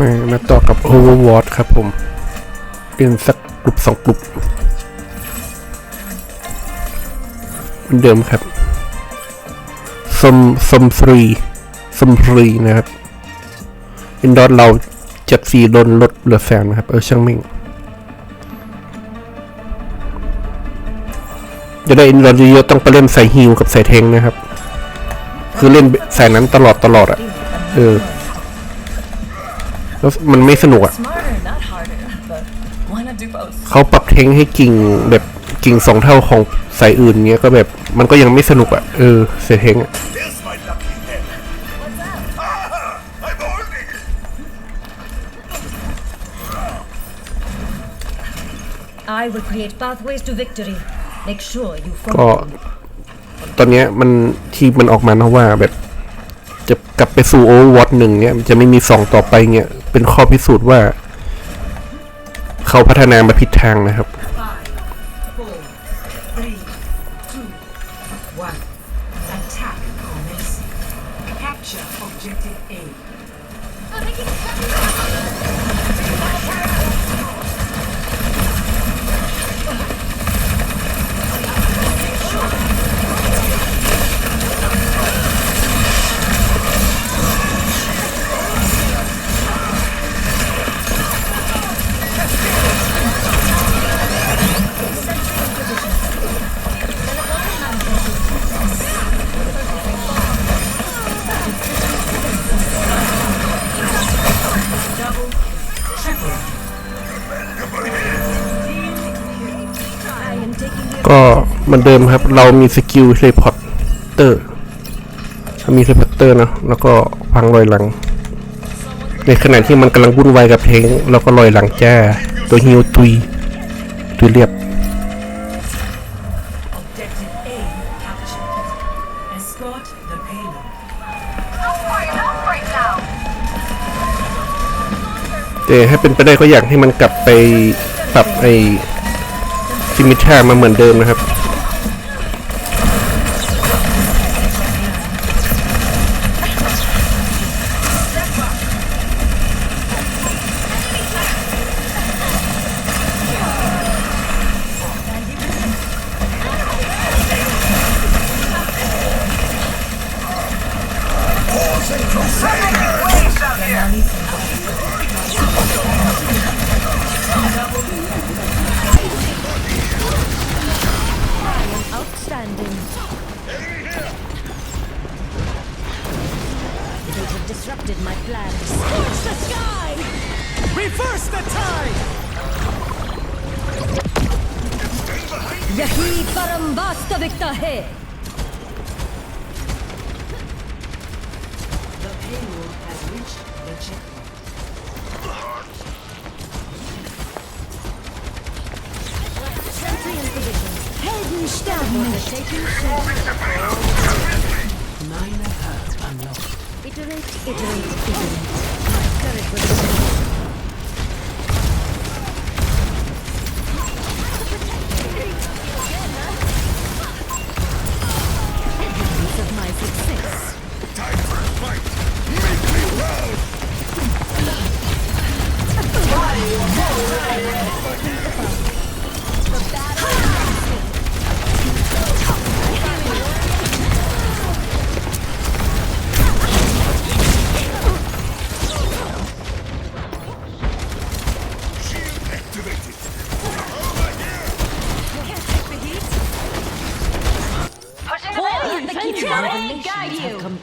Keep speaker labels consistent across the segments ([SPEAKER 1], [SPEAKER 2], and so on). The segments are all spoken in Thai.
[SPEAKER 1] มามาต่อกับ Overwatch ครับผมเล่นสักกลุ่มสองกลุ่มเหมือนเดิมครับสมสมฟรีสมฟรีนะครับอินดอร์เราจัดฟรีโดนลดเหลือแสนนะครับ เออช่างมิ่งจะได้อินดอร์เยอะๆต้องไปเล่นใส่ฮิวกับใส่เทงนะครับ คือเล่นใส่นั้นตลอดตลอดอะเออ แล้วมันไม่สนุกอะ
[SPEAKER 2] Smarter, not harder, but why not do both?
[SPEAKER 1] เขาปรับเทงให้กิ่งแบบกิ่งสองเท่าของสายอื่นเงี้ยก็แบบมันก็ยังไม่สนุกอะเออเสียเทงอะ
[SPEAKER 3] Here's my lucky head. What's up? Ah, I'm holding it.
[SPEAKER 4] I will create pathways to victory. Make sure you
[SPEAKER 1] ก็
[SPEAKER 4] follow.
[SPEAKER 1] ตอนเนี้ยมันที่มันออกมานะว่าแบบ จะกลับไปสู่โอเวอร์วอตหนึ่งเนี่ยจะไม่มีสองต่อไปเนี่ย เป็นข้อพิสูจน์ว่า เขาพัฒนามาผิดทางนะครับ ก็เหมือนเดิมครับ เรามีสกิลเทเลพอร์ตเตอร์มีเทเลพอร์ตเตอร์นะแล้วก็พังลอยหลัง ในขณะที่มันกำลังวุ่นวายกับเพลงเราก็ลอยหลังแจ้ตัวฮิวตุยตุยเรียบ แต่ให้เป็นไปได้ก็อยากให้มันกลับไปปรับไอ้ซิมิท่ามาเหมือนเดิมนะครับ
[SPEAKER 4] Outstanding. They have disrupted my plans. Scorch the sky!
[SPEAKER 5] Reverse the tide!
[SPEAKER 4] यही परम वास्तविकता है
[SPEAKER 6] The payload has reached the checkpoint. Minor hurt unlocked.
[SPEAKER 4] Iterate, iterate, iterate. My turret will Evidence of my success.
[SPEAKER 3] Time for a fight. Make me proud. Shield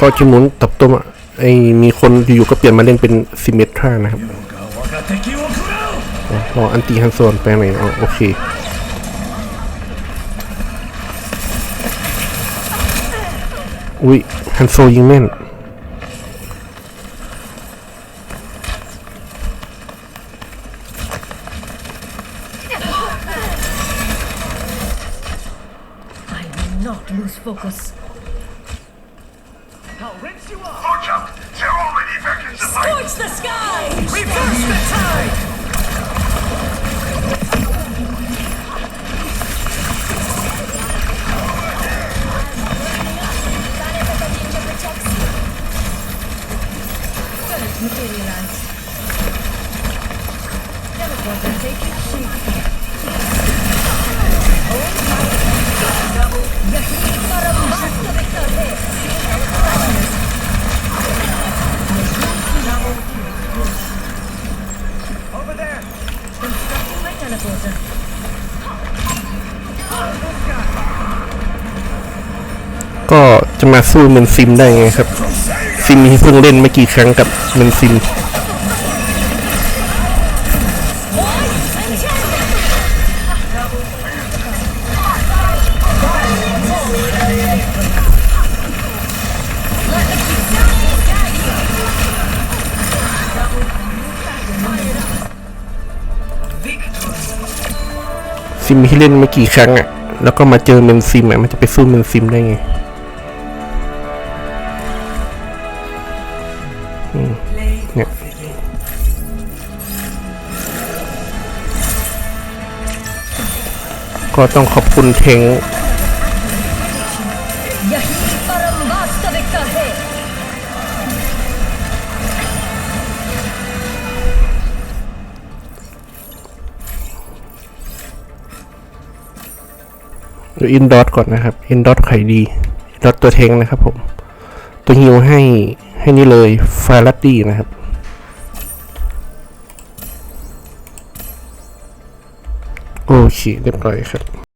[SPEAKER 1] ก็จะหมุนตับตัวมาไอ้มีคนอยู่ก็เปลี่ยนมาเล่นเป็นซิเมทรานะครับรออันตีฮันโซนไปไหนอยอ๋อโอเคอุ้ยฮันโซยิงแม่น
[SPEAKER 4] focus.
[SPEAKER 5] I'll rinse you off.
[SPEAKER 3] Watch out! They're already back in the fight!
[SPEAKER 4] Scorch the sky!
[SPEAKER 5] Reverse the tide!
[SPEAKER 4] Turret materialized. Teleporter taking shape. La cosa.
[SPEAKER 1] ก็จะมาสู้เมนซิมได้ไงครับ ซิมที่เพิ่งเล่นไม่กี่ครั้งกับเมนซิม ซิมที่เล่นไม่กี่ครั้งอะ่ะ แล้วก็มาเจอเมนซิมอะ่ะ มันจะไปสู้เมนซิมได้ไง
[SPEAKER 6] Play
[SPEAKER 1] Yeah.
[SPEAKER 6] of the game.
[SPEAKER 1] ก็ต้องขอบคุณเทง ดี๋ยวอินดอทก่อนนะครับอินดอทไข่ดีอินดอทตัวเทงนะครับผมตัวฮิวให้ให้นี่เลยฟารัดดี้นะครับโอเคเรียบร้อยครับ